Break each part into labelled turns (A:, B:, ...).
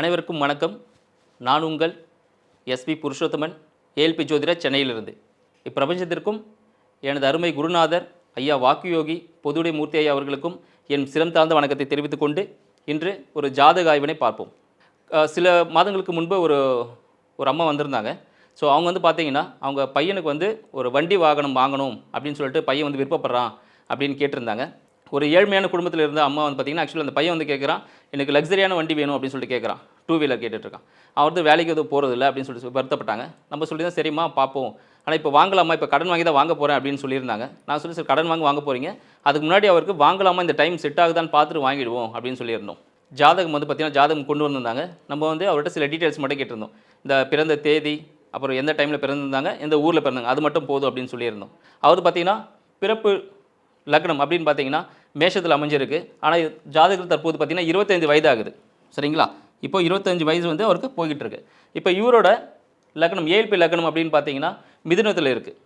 A: அனைவருக்கும் வணக்கம். நான் உங்கள் எஸ்பி புருஷோத்தமன் ஏஎல்பி ஜோதிட சென்னையிலிருந்து. இப்பிரபஞ்சத்திற்கும் எனது அருமை குருநாதர் ஐயா வாக்குயோகி பொதுவுடை மூர்த்தி ஐயா அவர்களுக்கும் என் சிரம் தாழ்ந்த வணக்கத்தை தெரிவித்துக் கொண்டு இன்று ஒரு ஜாதக ஆய்வினை பார்ப்போம். சில மாதங்களுக்கு முன்பு ஒரு ஒரு அம்மா வந்திருந்தாங்க. ஸோ அவங்க வந்து பார்த்தீங்கன்னா அவங்க பையனுக்கு வந்து ஒரு வண்டி வாகனம் வாங்கணும் அப்படின்னு சொல்லிட்டு பையன் வந்து விருப்பப்படுறான் அப்படின்னு கேட்டிருந்தாங்க. ஒரு ஏழ்மையான குடும்பத்தில் இருந்த அம்மா வந்து பார்த்தீங்கன்னா ஆக்சுவலாக அந்த பையன் வந்து கேட்குறான் எனக்கு லக்ஸரியான வண்டி வேணும் அப்படின்னு சொல்லிட்டு கேட்குறான் டூ வீலர் கேட்டுட்ருக்கான். அவர் வந்து வேலைக்கு எதுவும் போகிறது இல்லை அப்படின்னு சொல்லிட்டு வருத்தப்பட்டாங்க. நம்ம சொல்லி தான் சரிம்மா பார்ப்போம் ஆனால் இப்போ வாங்கலாமா? இப்போ கடன் வாங்கி தான் வாங்க போகிறேன் அப்படின்னு சொல்லியிருந்தாங்க. நான் சொல்லி சார் கடன் வாங்க வாங்க போகிறீங்க அதுக்கு முன்னாடி அவருக்கு வாங்கலாமா? இந்த டைம் செட் ஆகுதான்னு பார்த்துட்டு வாங்கிடுவோம் அப்படின்னு சொல்லியிருந்தோம். ஜாதகம் வந்து பார்த்திங்கன்னா ஜாதகம் கொண்டு வந்திருந்தாங்க. நம்ம வந்து அவர்கிட்ட சில டீட்டெயில்ஸ் மட்டும் கேட்டிருந்தோம். இந்த பிறந்த தேதி அப்புறம் எந்த டைமில் பிறந்திருந்தாங்க எந்த ஊரில் பிறந்தாங்க அது மட்டும் போதும் அப்படின்னு சொல்லியிருந்தோம். அவர் பார்த்தீங்கன்னா பிறப்பு லக்னம் அப்படின்னு பார்த்தீங்கன்னா மேஷத்தில் அமைஞ்சிருக்கு. ஆனால் ஜாதகத்தில் தற்போது பார்த்திங்கன்னா இருபத்தைந்து வயது ஆகுது சரிங்களா? இப்போ இருபத்தஞ்சு வயசு வந்து அவருக்கு போய்கிட்டு இருக்கு இப்போ இவரோட லக்னம் ஏஎல்பி லக்னம் அப்படின்னு பார்த்தீங்கன்னா மிதுனத்தில் இருக்குது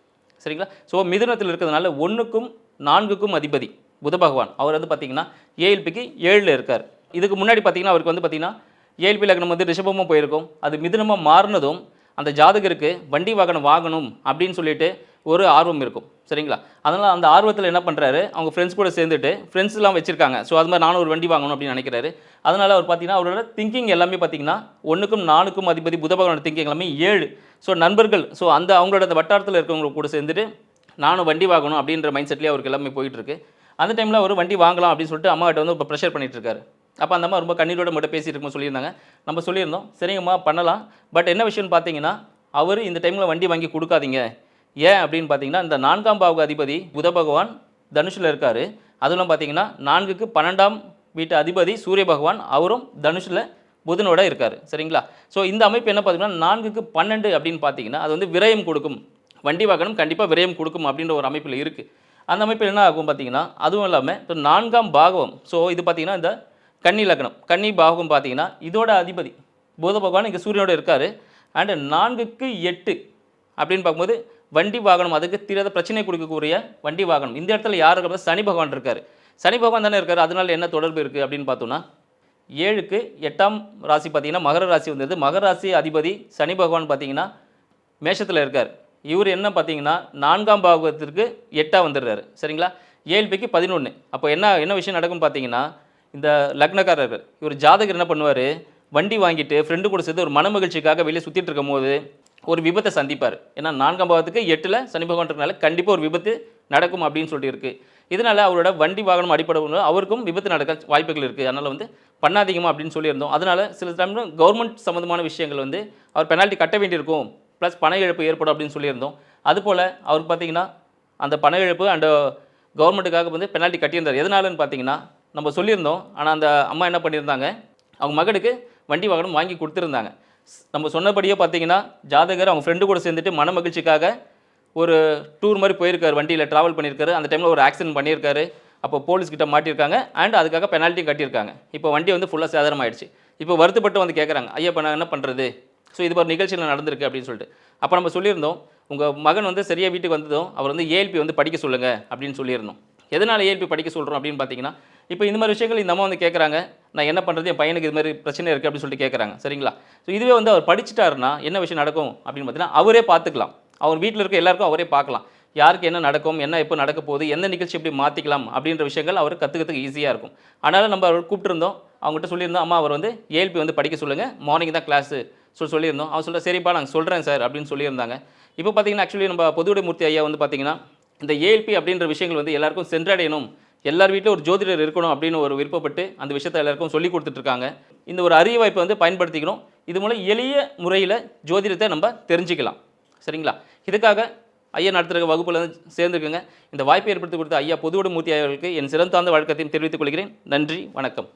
A: சரிங்களா? ஸோ மிதுனத்தில் இருக்கிறதுனால ஒன்றுக்கும் நான்குக்கும் அதிபதி புத பகவான். அவர் வந்து பார்த்தீங்கன்னா ஏஎல்பிக்கு ஏழில் இருக்கார். இதுக்கு முன்னாடி பார்த்தீங்கன்னா அவருக்கு வந்து பார்த்தீங்கன்னா ஏஎல்பி லக்னம் வந்து ரிஷபமாக போயிருக்கும். அது மிதுனமாக மாறினதும் அந்த ஜாதகருக்கு வண்டி வாகனம் வாங்கணும் அப்படின்னு சொல்லிட்டு ஒரு ஆர்வம் இருக்கும். சரிங்களா? அதனால் அந்த ஆர்வத்தில் என்ன பண்ணுறாரு அவங்க ஃப்ரெண்ட்ஸ் கூட சேர்ந்துட்டு ஃப்ரெண்ட்ஸ்லாம் வச்சுருக்காங்க. ஸோ அது மாதிரி நானும் ஒரு வண்டி வாங்கணும் அப்படின்னு நினைக்கிறாரு. அதனால் அவர் பார்த்தீங்கன்னா அவரோட திங்கிங் எல்லாமே பார்த்தீங்கன்னா ஒன்றுக்கும் நாலுக்கும் அதிபதி புத பகவானோட திங்கிங் எல்லாமே ஏழு. ஸோ நண்பர்கள் ஸோ அந்த அவங்களோட அந்த வட்டாரத்தில் இருக்கிறவங்க கூட சேர்ந்துட்டு நானும் வண்டி வாங்கணும் அப்படின்ற மைண்ட் செட்லேயே அவருக்கு எல்லாமே போயிட்டுருக்கு அந்த டைமில் அவர் வண்டி வாங்கலாம் அப்படின்னு சொல்லிட்டு அம்மாகிட்ட வந்து இப்போ ப்ரெஷர் பண்ணிகிட்டு இருக்காரு. அப்போ அந்த அம்மா ரொம்ப கண்ணீரோட மட்டும் பேசிகிட்டு இருக்கும்போது சொல்லியிருந்தாங்க. நம்ம சொல்லியிருந்தோம். சரிங்கம்மா பண்ணலாம். பட் என்ன விஷயம்னு பார்த்தீங்கன்னா அவர் இந்த டைமில் வண்டி வாங்கி கொடுக்காதீங்க. ஏன் அப்படின்னு பார்த்தீங்கன்னா இந்த நான்காம் பாவக அதிபதி புத பகவான் தனுஷில் இருக்கார். அதுவும் பார்த்தீங்கன்னா நான்குக்கு பன்னெண்டாம் வீட்டு அதிபதி சூரிய பகவான் அவரும் தனுஷில் புதனோட இருக்கார். சரிங்களா? ஸோ இந்த அமைப்பு என்ன பார்த்தீங்கன்னா நான்குக்கு பன்னெண்டு அப்படின்னு பார்த்தீங்கன்னா அது வந்து விரயம் கொடுக்கும். வண்டி வாகனம் கண்டிப்பாக விரயம் கொடுக்கும் அப்படின்ற ஒரு அமைப்பில் இருக்குது அந்த அமைப்பில் என்ன ஆகும் பார்த்தீங்கன்னா அதுவும் இல்லாமல் இப்போ நான்காம் பாகவம். ஸோ இது பார்த்தீங்கன்னா இந்த கன்னி லக்னம். கன்னி பாகம் பார்த்தீங்கன்னா இதோட அதிபதி. புத பகவான் இங்கே சூரியனோட இருக்கார். அண்டு நான்குக்கு எட்டு அப்படின்னு பார்க்கும்போது வண்டி வாகனம் அதுக்கு தீராத பிரச்சனை கொடுக்கக்கூடிய வண்டி வாகனம். இந்த இடத்துல யார் இருக்கிற சனி பகவான் இருக்கார். சனி பகவான் தானே இருக்கார். அதனால என்ன தொடர்பு இருக்குது அப்படின்னு பார்த்தோன்னா ஏழுக்கு எட்டாம் ராசி பார்த்தீங்கன்னா மகர ராசி வந்தது மகர ராசி அதிபதி சனி பகவான் பார்த்தீங்கன்னா மேஷத்தில் இருக்கார். இவர் என்ன பார்த்தீங்கன்னா நான்காம் பாகத்திற்கு எட்டாக வந்துடுறாரு. சரிங்களா? ஏழு ஏழ்பிக்கு பதினொன்று அப்போ என்ன என்ன விஷயம் நடக்கும் பார்த்தீங்கன்னா இந்த லக்னக்காரர் இவர். ஜாதகர் என்ன பண்ணுவார்? வண்டி வாங்கிட்டு ஃப்ரெண்டு கூட சேர்ந்து ஒரு மன மகிழ்ச்சிக்காக வெளியே சுற்றிட்டு இருக்கும் போது ஒரு விபத்தை சந்திப்பார். ஏன்னா நான்காம் பாவத்துக்கு எட்டில் சனி பகவான் இருக்கனால கண்டிப்பாக ஒரு விபத்து நடக்கும் அப்படின்னு சொல்லிட்டு இருக்குது இதனால் அவரோட வண்டி வாகனம் அடிப்படை அவருக்கும் விபத்து நடக்க வாய்ப்புகள் இருக்குது அதனால் வந்து பண்ணாதீங்கம்மா அப்படின்னு சொல்லியிருந்தோம். அதனால் சில டைமில் கவர்மெண்ட் சம்மந்தமான விஷயங்கள் வந்து அவர் பெனால்ட்டி கட்ட வேண்டியிருக்கும். ப்ளஸ் பண இழப்பு ஏற்படும் அப்படின்னு சொல்லியிருந்தோம். அதுபோல் அவருக்கு பார்த்தீங்கன்னா அந்த பண இழப்பு அண்ட் கவர்மெண்ட்டுக்காக வந்து பெனால்ட்டி கட்டியிருந்தார். எதனாலன்னு பார்த்தீங்கன்னா நம்ம சொல்லியிருந்தோம். ஆனால் அந்த அம்மா என்ன பண்ணியிருந்தாங்க? அவங்க மகனுக்கு வண்டி வாகனம் வாங்கி கொடுத்துருந்தாங்க. நம்ம சொன்னபடியே பார்த்தீங்கன்னா ஜாதகர் அவங்க ஃப்ரெண்டு கூட சேர்ந்துட்டு மன மகிழ்ச்சிக்காக ஒரு டூர் மாதிரி போயிருக்காரு வண்டியில் ட்ராவல் பண்ணியிருக்காரு. அந்த டைமில் ஒரு ஆக்சிடென்ட் பண்ணியிருக்காரு. அப்போ போலீஸ்கிட்ட மாட்டியிருக்காங்க. அண்ட் அதுக்காக பெனால்ட்டி கட்டியிருக்காங்க. இப்போ வண்டி வந்து ஃபுல்லாக சேதாரம் ஆயிடுச்சு இப்போ வருத்தப்பட்டு வந்து கேட்குறாங்க ஐயா இப்போ நான் என்ன பண்ணுறது ஸோ இது ஒரு நிகழ்ச்சியில் நடந்திருக்கு அப்படின்னு சொல்லிட்டு. அப்போ நம்ம சொல்லியிருந்தோம் உங்கள் மகன் வந்து சரியாக வீட்டுக்கு வந்ததும் அவர் வந்து ஏஎல்பி வந்து படிக்க சொல்லுங்கள் அப்படின்னு சொல்லியிருந்தோம். எதனால் ஏஎல்பி படிக்க சொல்கிறோம் அப்படின்னு பார்த்தீங்கன்னா இப்போ இந்த மாதிரி விஷயங்கள் இந்த அம்மா வந்து கேட்குறாங்க நான் என்ன பண்ணுறது என் பையனுக்கு இது மாதிரி பிரச்சனை இருக்குது அப்படின்னு சொல்லிட்டு கேட்குறாங்க சரிங்களா? ஸோ இதுவே வந்து அவர் படிச்சிட்டாருன்னா என்ன விஷயம் நடக்கும் அப்படின்னு பார்த்தீங்கன்னா அவரே பார்த்துக்கலாம். அவர் வீட்டில் இருக்க எல்லாருக்கும் அவரே பார்க்கலாம். யாருக்கு என்ன நடக்கும் என்ன எப்போ நடக்க போகுது எந்த நிகழ்ச்சி எப்படி மாற்றிக்கலாம் அப்படின்ற விஷயங்கள் அவர் கற்றுக்கிறதுக்கு ஈஸியாக இருக்கும். அதனால் நம்ம அவர் கூப்பிட்டுருந்தோம். அவங்ககிட்ட சொல்லியிருந்தோம் அம்மா அவர் வந்து ஏஎல்பி வந்து படிக்க சொல்லுங்கள் மார்னிங் தான் கிளாஸு சொல்லி சொல்லியிருந்தோம். அவர் சொல்ல சரிப்பா நாங்கள் சொல்கிறேன் சார் அப்படின்னு சொல்லியிருந்தாங்க. இப்போ பார்த்தீங்கன்னா ஆக்சுவலி நம்ம பொதுவுடை மூர்த்தி ஐயா வந்து பார்த்தீங்கன்னா இந்த ஏஎல்பி அப்படின்ற விஷயங்கள் வந்து எல்லாருக்கும் சென்றடையணும். எல்லார் வீட்டிலும் ஒரு ஜோதிடர் இருக்கணும் அப்படின்னு ஒரு விருப்பப்பட்டு அந்த விஷயத்தை எல்லாருக்கும் சொல்லி கொடுத்துட்ருக்காங்க. இந்த ஒரு அரிய வாய்ப்பை வந்து பயன்படுத்திக்கணும். இது மூலம் எளிய முறையில் ஜோதிடத்தை நம்ம தெரிஞ்சுக்கலாம். சரிங்களா? இதுக்காக ஐயா நடத்துகிற வகுப்பில் வந்து சேர்ந்துருக்குங்க. இந்த வாய்ப்பை ஏற்படுத்தி கொடுத்த ஐயா பொதுவுட மூர்த்தி அவர்களுக்கு என் சிறந்தாந்த வழக்கத்தையும் தெரிவித்துக் கொள்கிறேன். நன்றி வணக்கம்.